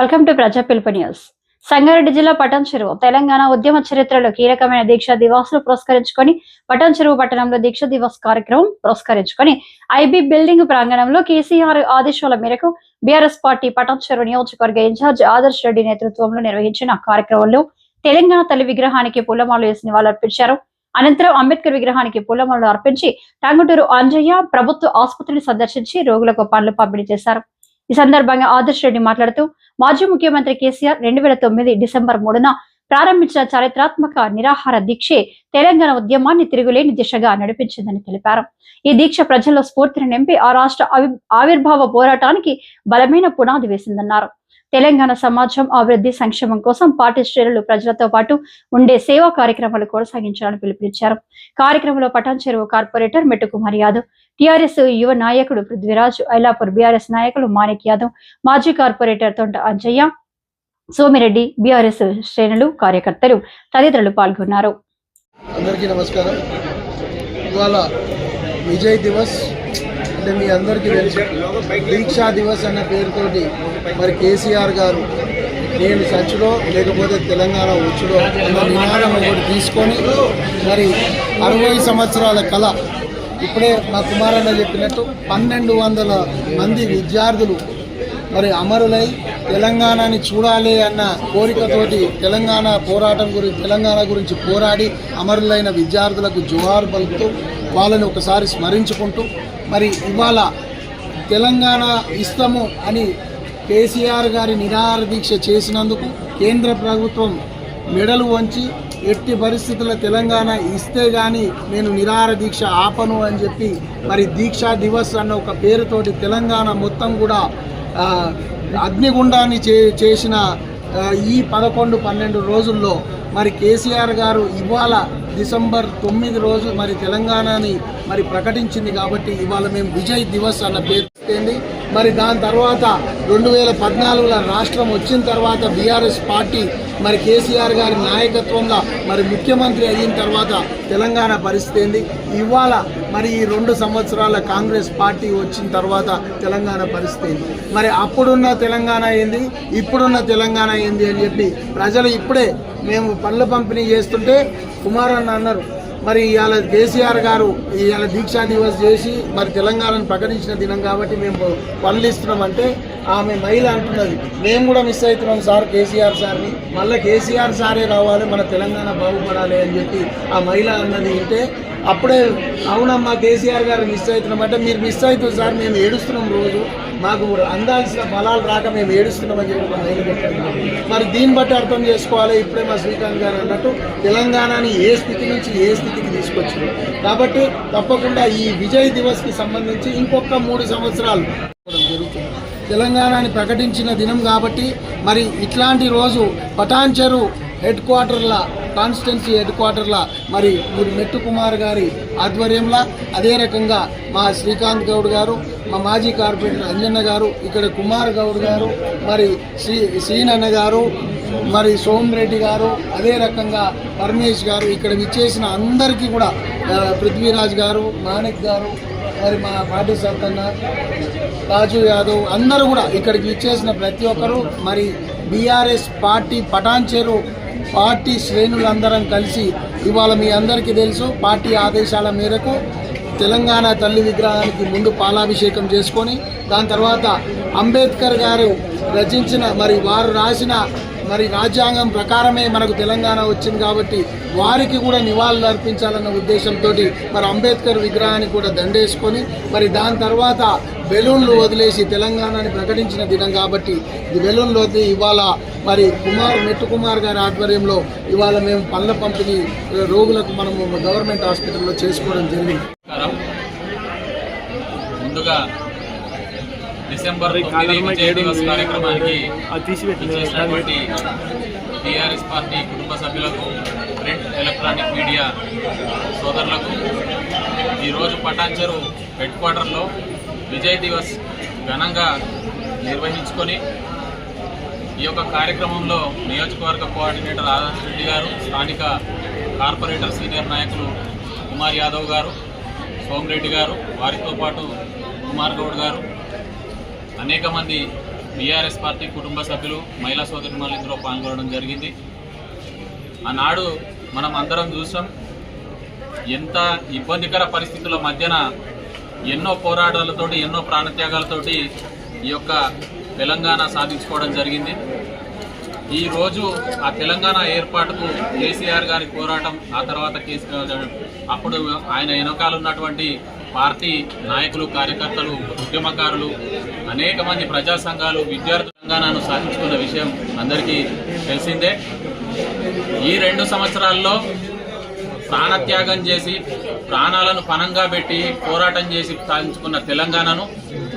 Welcome to ప్రజా పిలుపు news. Sangareddy జిల్లా పటం చెరువు తెలంగాణ ఉద్యమ చరిత్రలో కీలకమైన దీక్షా దివాస్ను పురస్కరించుకొని పటం చెరువు పట్టణంలో దీక్ష దివాస్ కార్యక్రమం పురస్కరించుకొని ఐబీ బిల్డింగ్ ప్రాంగణంలో కేసీఆర్ ఆదేశాల మేరకు బీఆర్ఎస్ పార్టీ పటం చెరువు నియోజకవర్గ ఇన్ఛార్జ్ ఆదర్శ్ రెడ్డి నేతృత్వంలో నిర్వహించిన కార్యక్రమంలో తెలంగాణ తల్లి విగ్రహానికి పూలమాలలు వేసి నివాళులర్పించారు. అనంతరం అంబేద్కర్ విగ్రహానికి పూలమాలలు అర్పించి టంగుటూరు ఆంజయ్య ప్రభుత్వ ఆసుపత్రిని సందర్శించి రోగులకు పనులు పంపిణీ చేశారు. ఈ సందర్భంగా ఆదర్శ్ రెడ్డి మాట్లాడుతూ మాజీ ముఖ్యమంత్రి కేసీఆర్ రెండు వేల తొమ్మిది డిసెంబర్ మూడున ప్రారంభించిన చారిత్రాత్మక నిరాహార దీక్షే తెలంగాణ ఉద్యమాన్ని తిరుగులేని దిశగా నడిపించిందని తెలిపారు. ఈ దీక్ష ప్రజల్లో స్ఫూర్తిని నింపి ఆ రాష్ట్ర ఆవిర్భావ పోరాటానికి బలమైన పునాది వేసిందన్నారు. తెలంగాణ సమాజం అభివృద్ధి సంక్షేమం కోసం పార్టీ శ్రేణులు ప్రజలతో పాటు ఉండే సేవా కార్యక్రమాలు కొనసాగించాలని పిలుపునిచ్చారు. కార్యక్రమంలో పటాన్ చెరువు కార్పొరేటర్ మెట్టుకుమార్ యాదవ్ టీఆర్ఎస్ యువ నాయకుడు పృథ్వీరాజ్ ఐలాపూర్ బీఆర్ఎస్ నాయకులు మాణిక్ యాదవ్ మాజీ కార్పొరేటర్ తొంట అంజయ్య సోమిరెడ్డి బీఆర్ఎస్ శ్రేణులు కార్యకర్తలు తదితరులు పాల్గొన్నారు. అందరికీ నమస్కారం. ఇవాళ విజయ్ దివస్ అంటే మీ అందరికీ తెలుసు దీక్షా దివస్ అన్న పేరుతోటి మరి కేసీఆర్ గారు నేను సచ్చులో లేకపోతే తెలంగాణ ఉచ్చులో అన్న నినాదం ఒకటి తీసుకొని మరి అరవై సంవత్సరాల కళ ఇప్పుడే మా కుమారన్న చెప్పినట్టు పన్నెండు వందల మంది విద్యార్థులు మరి అమరులై తెలంగాణని చూడాలి అన్న కోరికతోటి తెలంగాణ పోరాటం గురించి తెలంగాణ గురించి పోరాడి అమరులైన విద్యార్థులకు జోహార్ పలుకుతూ వాళ్ళని ఒకసారి స్మరించుకుంటూ మరి ఇవాళ తెలంగాణ ఇస్తాము అని కేసీఆర్ గారి నిరాహార దీక్ష చేసినందుకు కేంద్ర ప్రభుత్వం మెడలు వంచి ఎట్టి పరిస్థితుల్లో తెలంగాణ ఇస్తే గాని నేను నిరాహార దీక్ష ఆపను అని చెప్పి మరి దీక్షా దివస్ అన్న ఒక పేరుతోటి తెలంగాణ మొత్తం కూడా అగ్నిగుండాన్ని చే చేసిన ఈ పదకొండు పన్నెండు రోజుల్లో మరి కేసీఆర్ గారు ఇవాళ డిసెంబర్ తొమ్మిది రోజు మరి తెలంగాణని మరి ప్రకటించింది కాబట్టి ఇవాళ మేము విజయ్ దివస్ అన్న పేరు మరి దాని తర్వాత రెండు వేల పద్నాలుగులో రాష్ట్రం వచ్చిన తర్వాత బీఆర్ఎస్ పార్టీ మరి కేసీఆర్ గారి నాయకత్వంలో మరి ముఖ్యమంత్రి అయిన తర్వాత తెలంగాణ పరిస్థితి ఏంది? ఇవాళ మరి ఈ రెండు సంవత్సరాల కాంగ్రెస్ పార్టీ వచ్చిన తర్వాత తెలంగాణ పరిస్థితి ఏంది? మరి అప్పుడున్న తెలంగాణ ఏంది? ఇప్పుడున్న తెలంగాణ ఏంది అని చెప్పి ప్రజలు ఇప్పుడే మేము పనుల పంపిణీ చేస్తుంటే కుమార్ అన్నారు. మరి ఇవాళ కేసీఆర్ గారు ఇవాళ దీక్షా దివస్ చేసి మరి తెలంగాణను ప్రకటించిన దినం కాబట్టి మేము పనులు ఇస్తున్నామంటే ఆమె మహిళ అంటున్నది. మేము కూడా మిస్ అవుతున్నాం సార్ కేసీఆర్ సార్ని. మళ్ళీ కేసీఆర్ సారే రావాలి మన తెలంగాణ బాగుపడాలి అని చెప్పి ఆ మహిళ అన్నది ఉంటే అప్పుడే అవునమ్మా కేసీఆర్ గారు మిస్ అవుతున్నాం. అంటే మీరు మిస్ అవుతుంది సార్ మేము ఏడుస్తున్నాం రోజు. మాకు అందాల్సిన ఫలాలు రాక మేము ఏడుస్తున్నామని చెప్పి మా మరి దీన్ని బట్టి అర్థం చేసుకోవాలి. ఇప్పుడే మా శ్రీకాంత్ గారు అన్నట్టు తెలంగాణని ఏ స్థితి నుంచి ఏ స్థితికి తీసుకొచ్చారు. కాబట్టి తప్పకుండా ఈ విజయ్ దివస్కి సంబంధించి ఇంకొక మూడు సంవత్సరాలు జరుగుతుంది. తెలంగాణని ప్రకటించిన దినం కాబట్టి మరి ఇట్లాంటి రోజు పటాన్ హెడ్ క్వార్టర్ల కాన్స్టిట్యున్సీ హెడ్ క్వార్టర్ల మరి మీరు మెట్టు కుమార్ గారి ఆధ్వర్యంలో అదే రకంగా మా శ్రీకాంత్ గౌడ్ గారు మా మాజీ కార్పొరేటర్ అంజన్న గారు ఇక్కడ కుమార్ గౌడ్ గారు మరి శ్రీ శ్రీనన్న గారు మరి సోమిరెడ్డి గారు అదే రకంగా పరమేష్ గారు ఇక్కడ విచ్చేసిన అందరికీ కూడా పృథ్వీరాజ్ గారు మాణిక్ గారు మరి మా పార్టీ సత్తన్న రాజు యాదవ్ అందరూ కూడా ఇక్కడికి ఇచ్చేసిన ప్రతి ఒక్కరూ మరి బీఆర్ఎస్ పార్టీ పటాన్చేరు పార్టీ శ్రేణులందరం కలిసి ఇవాళ మీ అందరికీ తెలుసు పార్టీ ఆదేశాల మేరకు తెలంగాణ తల్లి విగ్రహానికి ముందు పాలాభిషేకం చేసుకొని దాని తర్వాత అంబేద్కర్ గారు రచించిన మరి వారు రాసిన మరి రాజ్యాంగం ప్రకారమే మనకు తెలంగాణ వచ్చింది కాబట్టి వారికి కూడా నివాళులు అర్పించాలన్న ఉద్దేశంతో మరి అంబేద్కర్ విగ్రహాన్ని కూడా దండేసుకొని మరి దాని తర్వాత బెలూన్లు వదిలేసి తెలంగాణని ప్రకటించిన దినం కాబట్టి ఈ బెలూన్లు వదిలి ఇవాళ మరి కుమార్ మెట్టు కుమార్ గారి ఆధ్వర్యంలో ఇవాళ మేము పళ్ళ పంపిణీ రోగులకు మనము గవర్నమెంట్ హాస్పిటల్లో చేసుకోవడం జరిగింది. ముందుగా డిసెంబర్ విజయ దివస్ కార్యక్రమానికి చేసినటువంటి టీఆర్ఎస్ పార్టీ కుటుంబ సభ్యులకు ప్రింట్ ఎలక్ట్రానిక్ మీడియా సోదరులకు ఈరోజు పటాన్చెరు హెడ్ క్వార్టర్లో విజయ్ దివస్ ఘనంగా నిర్వహించుకొని ఈ యొక్క కార్యక్రమంలో నియోజకవర్గ కోఆర్డినేటర్ ఆదర్శ్ రెడ్డి గారు స్థానిక కార్పొరేటర్ సీనియర్ నాయకులు కుమార్ యాదవ్ గారు సోమిరెడ్డి గారు వారితో పాటు కుమార్ గౌడ్ గారు అనేక మంది బీఆర్ఎస్ పార్టీ కుటుంబ సభ్యులు మహిళా సోదరిమణులు ఇందులో పాల్గొనడం జరిగింది. ఆనాడు మనం అందరం చూసాం ఎంత ఇబ్బందికర పరిస్థితుల మధ్యన ఎన్నో పోరాటాలతోటి ఎన్నో ప్రాణత్యాగాలతోటి ఈ యొక్క తెలంగాణ సాధించుకోవడం జరిగింది. ఈరోజు ఆ తెలంగాణ ఏర్పాటుకు కేసీఆర్ గారి పోరాటం ఆ తర్వాత కేసీఆర్ అప్పుడు ఆయన వెనకాల ఉన్నటువంటి పార్టీ నాయకులు కార్యకర్తలు ఉద్యమకారులు అనేక మంది ప్రజా సంఘాలు విద్యార్థి తెలంగాణను సాధించుకున్న విషయం అందరికీ తెలిసిందే. ఈ రెండు సంవత్సరాల్లో ప్రాణత్యాగం చేసి ప్రాణాలను పణంగా పెట్టి పోరాటం చేసి సాధించుకున్న తెలంగాణను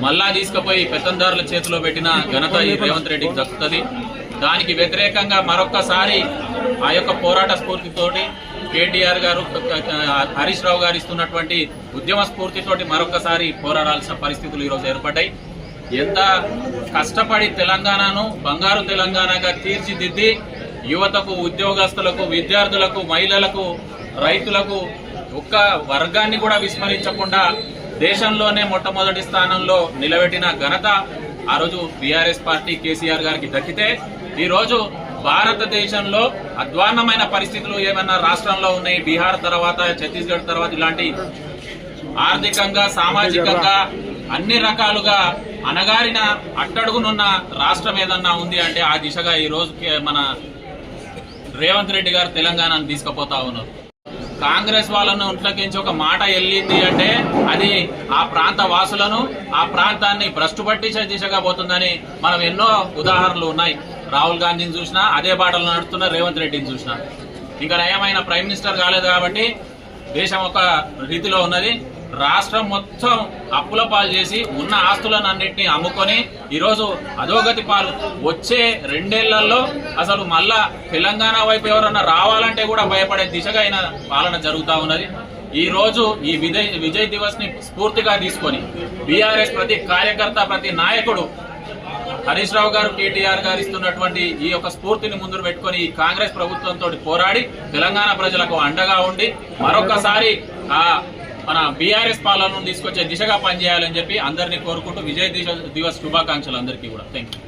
మళ్ళా తీసుకుపోయి పెత్తందారుల చేతిలో పెట్టిన ఘనత ఈ రేవంత్ రెడ్డికి దక్కుతుంది. దానికి వ్యతిరేకంగా మరొక్కసారి ఆ యొక్క పోరాట స్ఫూర్తితోటి కేటీఆర్ గారు హరీష్ రావు గారు ఇస్తున్నటువంటి ఉద్యమ స్ఫూర్తితోటి మరొకసారి పోరాడాల్సిన పరిస్థితులు ఈరోజు ఏర్పడ్డాయి. ఎంత కష్టపడి తెలంగాణను బంగారు తెలంగాణగా తీర్చిదిద్ది యువతకు ఉద్యోగస్తులకు విద్యార్థులకు మహిళలకు రైతులకు ఒక్క వర్గాన్ని కూడా విస్మరించకుండా దేశంలోనే మొట్టమొదటి స్థానంలో నిలబెట్టిన ఘనత ఆ రోజు బీఆర్ఎస్ పార్టీ కేసీఆర్ గారికి దక్కితే ఈరోజు భారతదేశంలో అధ్వాన్నమైన పరిస్థితులు ఏమన్నా రాష్ట్రంలో ఉన్నాయి? బీహార్ తర్వాత ఛత్తీస్గఢ్ తర్వాత ఇలాంటి ఆర్థికంగా సామాజికంగా అన్ని రకాలుగా అనగారిన అట్టడుగునున్న రాష్ట్రం ఏదన్నా ఉంది అంటే ఆ దిశగా ఈ రోజుకి మన రేవంత్ రెడ్డి గారు తెలంగాణను తీసుకుపోతా ఉన్నారు. కాంగ్రెస్ వాళ్ళను ఇంట్లోకించి ఒక మాట వెళ్ళింది అంటే అది ఆ ప్రాంత వాసులను ఆ ప్రాంతాన్ని భ్రష్టు పట్టించే దిశగా పోతుందని మనం ఎన్నో ఉదాహరణలు ఉన్నాయి. రాహుల్ గాంధీని చూసినా అదే బాటలు నడుస్తున్న రేవంత్ రెడ్డిని చూసినా. ఇంకా నయమైన ప్రైమ్ మినిస్టర్ కాలేదు కాబట్టి దేశం ఒక రీతిలో ఉన్నది. రాష్ట్రం మొత్తం అప్పుల పాలు చేసి ఉన్న ఆస్తులను అన్నింటినీ అమ్ముకొని ఈరోజు అధోగతి పాలు వచ్చే రెండేళ్ళలో అసలు మళ్ళా తెలంగాణ వైపు ఎవరన్నా రావాలంటే కూడా భయపడే దిశగా అయిన పాలన జరుగుతూ ఉన్నది. ఈ రోజు ఈ విజయ్ విజయ్ దివస్ని స్ఫూర్తిగా తీసుకొని బీఆర్ఎస్ ప్రతి కార్యకర్త ప్రతి నాయకుడు హరీష్ రావు గారు కేటీఆర్ గారు ఇస్తున్నటువంటి ఈ యొక్క స్ఫూర్తిని ముందు పెట్టుకొని ఈ కాంగ్రెస్ ప్రభుత్వంతో పోరాడి తెలంగాణ ప్రజలకు అండగా ఉండి మరొకసారి ఆ మన బీఆర్ఎస్ పాలనను తీసుకొచ్చే దిశగా పనిచేయాలని చెప్పి అందరినీ కోరుకుంటూ విజయ్ దిశ- దివస్ శుభాకాంక్షలు అందరికీ కూడా. థ్యాంక్ యూ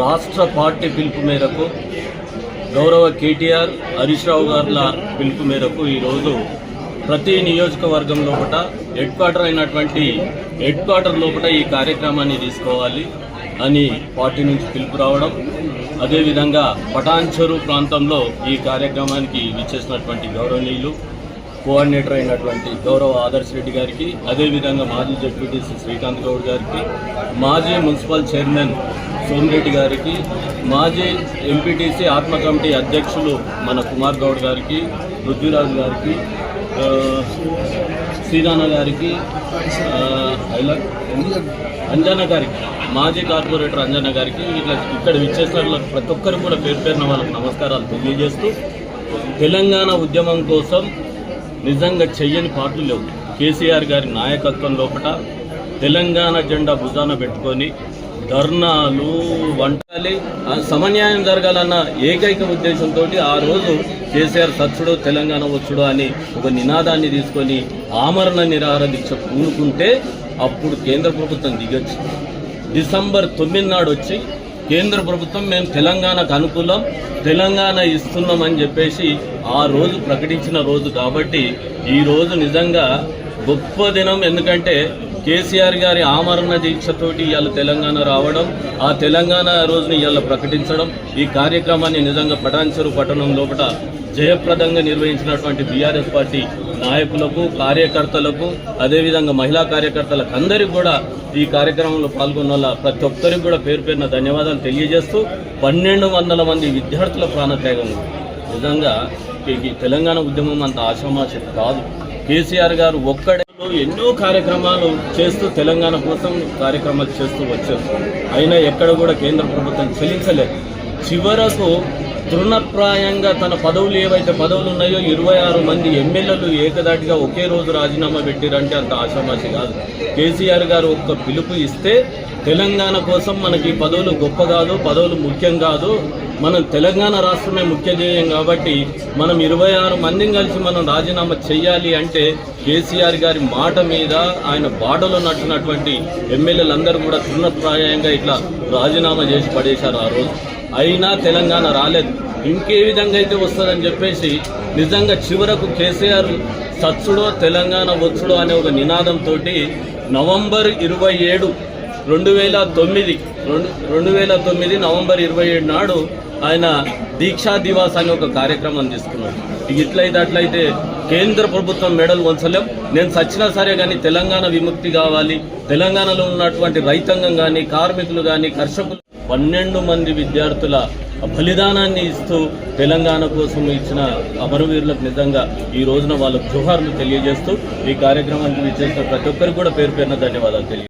రాష్ట్ర పార్టీ పిలుపు మేరకు గౌరవ కేటీఆర్ హరీష్ రావు గారుల పిలుపు మేరకు ఈరోజు ప్రతి నియోజకవర్గంలో కూడా హెడ్ క్వార్టర్ అయినటువంటి హెడ్ క్వార్టర్ లోపల ఈ కార్యక్రమాన్ని తీసుకోవాలి అని పార్టీ నుంచి పిలుపు రావడం అదేవిధంగా పటాన్చెరు ప్రాంతంలో ఈ కార్యక్రమానికి విచ్చేసినటువంటి గౌరవనీయులు కోఆర్డినేటర్ అయినటువంటి గౌరవ ఆదర్శ్ రెడ్డి గారికి అదేవిధంగా మాజీ జడ్పీటీసీ శ్రీకాంత్ గౌడ్ గారికి మాజీ మున్సిపల్ చైర్మన్ సోమిరెడ్డి గారికి మాజీ ఎంపీటీసీ ఆత్మ కమిటీ అధ్యక్షులు మన కుమార్ గౌడ్ గారికి పృథ్వీరాజు గారికి శ్రీరాణ గారికి అంజన గారికి మాజీ కార్పొరేటర్ అంజన గారికి ఇట్లా ఇక్కడ విచ్చేసిన ప్రతి ఒక్కరు కూడా పేరు పేరున వాళ్ళకి నమస్కారాలు తెలియజేస్తూ తెలంగాణ ఉద్యమం కోసం నిజంగా చెయ్యని పాటలు లేవు. కేసీఆర్ గారి నాయకత్వం లోపల తెలంగాణ జెండా భుజాన పెట్టుకొని ధర్నాలు వంటలి సమన్యాయం జరగాలన్న ఏకైక ఉద్దేశంతో ఆ రోజు కేసీఆర్ సచ్చుడు తెలంగాణ వచ్చుడు అని ఒక నినాదాన్ని తీసుకొని ఆమరణ నిరాహార దీక్ష పూనుకుంటే అప్పుడు కేంద్ర ప్రభుత్వం దిగొచ్చు. డిసెంబర్ తొమ్మిది నాడు వచ్చి కేంద్ర ప్రభుత్వం మేము తెలంగాణకు అనుకూలం తెలంగాణ ఇస్తున్నామని చెప్పేసి ఆ రోజు ప్రకటించిన రోజు కాబట్టి ఈ రోజు నిజంగా గొప్ప దినం. ఎందుకంటే కేసీఆర్ గారి ఆమరణ దీక్షతోటి ఇవాళ తెలంగాణ రావడం ఆ తెలంగాణ రోజుని ఇవాళ ప్రకటించడం ఈ కార్యక్రమాన్ని నిజంగా పటాన్చెరు పట్టణం లోపల జయప్రదంగా నిర్వహించినటువంటి బీఆర్ఎస్ పార్టీ నాయకులకు కార్యకర్తలకు అదేవిధంగా మహిళా కార్యకర్తలకు అందరికీ కూడా ఈ కార్యక్రమంలో పాల్గొన్న వాళ్ళ ప్రతి ఒక్కరికి కూడా పేరు పేరున ధన్యవాదాలు తెలియజేస్తూ పన్నెండు వందల మంది విద్యార్థుల ప్రాణత్యాగం. నిజంగా ఈ- తెలంగాణ ఉద్యమం అంత ఆశామాషి కాదు. కేసీఆర్ గారు ఒక్కడే ఎన్నో కార్యక్రమాలు చేస్తూ తెలంగాణ కోసం కార్యక్రమాలు చేస్తూ వచ్చారు. అయినా ఎక్కడ కూడా కేంద్ర ప్రభుత్వం చెల్లించలేదు. చివరకు తృణప్రాయంగా తన పదవులు ఏవైతే పదవులు ఉన్నాయో ఇరవై ఆరు మంది ఎమ్మెల్యేలు ఏకదాటిగా ఒకే రోజు రాజీనామా పెట్టిరంటే అంత ఆశామాషి కాదు. కేసీఆర్ గారు ఒక్క పిలుపు ఇస్తే తెలంగాణ కోసం మనకి పదవులు గొప్ప కాదు పదవులు ముఖ్యం కాదు. మనం తెలంగాణ రాష్ట్రమే ముఖ్య ధ్యేయం కాబట్టి మనం ఇరవై ఆరు మందిని కలిసి మనం రాజీనామా చేయాలి అంటే కేసీఆర్ గారి మాట మీద ఆయన బాటలో నడిచినటువంటి ఎమ్మెల్యేలందరూ కూడా తృణప్రాయంగా ఇట్లా రాజీనామా చేసి పడేశారు ఆ రోజు. అయినా తెలంగాణ రాలేదు. ఇంకే విధంగా అయితే వస్తుందని చెప్పేసి నిజంగా చివరకు కేసీఆర్ సచ్చుడో తెలంగాణ వచ్చుడో అనే ఒక నినాదంతో నవంబర్ ఇరవై ఏడు రెండు వేల తొమ్మిది రెండు రెండు వేల తొమ్మిది నవంబర్ ఇరవై ఏడు నాడు ఆయన దీక్షా దివాస్ అనే ఒక కార్యక్రమం తీసుకున్నాడు ఇట్లయితే అట్లయితే కేంద్ర ప్రభుత్వం మెడల్ వంచలేం. నేను సచ్చినా సరే కానీ తెలంగాణ విముక్తి కావాలి. తెలంగాణలో ఉన్నటువంటి రైతాంగం కానీ కార్మికులు కానీ కర్షకులు పన్నెండు మంది విద్యార్థుల బలిదానాన్ని ఇస్తూ తెలంగాణ కోసం ఇచ్చిన అమరవీరులకు నిజంగా ఈ రోజున వాళ్ళ జోహార్లు తెలియజేస్తూ ఈ కార్యక్రమానికి విచ్చేసిన ప్రతి ఒక్కరికి కూడా పేరు పేరున ధన్యవాదాలు తెలియ